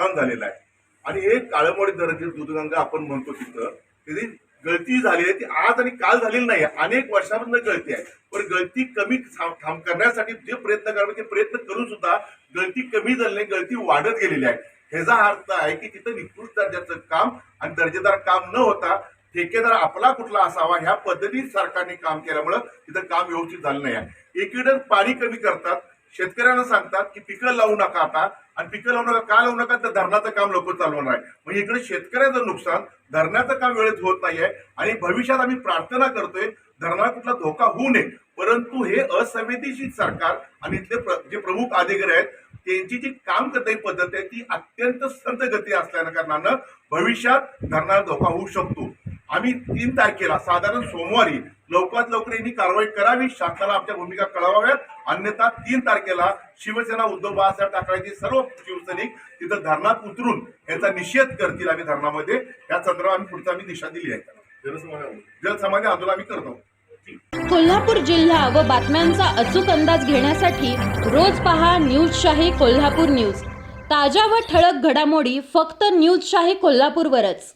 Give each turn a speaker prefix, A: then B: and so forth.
A: नुकसान झालेलं आहे. आणि हे काळमोडी धरणाची दूधगंगा आपण म्हणतो तिथं तिथे गळती झाली आहे ती आज आणि काल झालेली नाही आहे. अनेक वर्षापासून गळती आहे. पण गळती कमी थांब थांब- करण्यासाठी जे प्रयत्न करावे ते प्रयत्न करून सुद्धा गळती कमी झाली नाही गळती वाढत गेलेली आहे. ह्याचा अर्थ आहे की तिथं निकृष्ट दर्जाचं काम आणि दर्जेदार काम न होता ठेकेदार आपला कुठला असावा ह्या पद्धतीत सरकारने काम केल्यामुळं तिथं काम व्यवस्थित झालं नाही आहे. एकीकडे पाणी कमी करतात शेतकऱ्यांना सांगतात की पिकं लावू नका आता. आणि पिकं लावू नका का लावू नका? तर धरणाचं काम लवकर चालवणार आहे. म्हणजे इकडे शेतकऱ्याचं नुकसान धरणाचं काम वेळेत होत नाहीये. आणि भविष्यात आम्ही प्रार्थना करतोय धरणाला कुठला धोका होऊ नये. परंतु हे असंवेदनशील सरकार आणि इथले प्र- जे प्रमुख अधिकारी आहेत त्यांची जी काम करता पद्धत आहे ती अत्यंत संत गती असल्यानं कारणानं भविष्यात धरणाला धोका होऊ शकतो. आम्ही तीन तारखेला साधारण सोमवारी लवकरात लवकर यांनी कारवाई करावी शासनाला आमच्या भूमिका कळवाव्यात. अन्यथा तीन तारखेला शिवसेना उद्धव बाळासाहेब ठाकरेंचे सर्व शिवसैनिक तिथं धरणात उतरून याचा निषेध करतील आम्ही धरणामध्ये. या संदर्भात आम्ही पुढचा आम्ही दिशा दिली आहे. जलसमाधी आंदोलन आम्ही करतो
B: कोल्हापूर जिल्हा व बातम्यांचा अचूक अंदाज घेण्यासाठी रोज पहा न्यूज शाही कोल्हापूर न्यूज. ताज्या व ठळक घडामोडी फक्त न्यूज शाही कोल्हापूरवरच.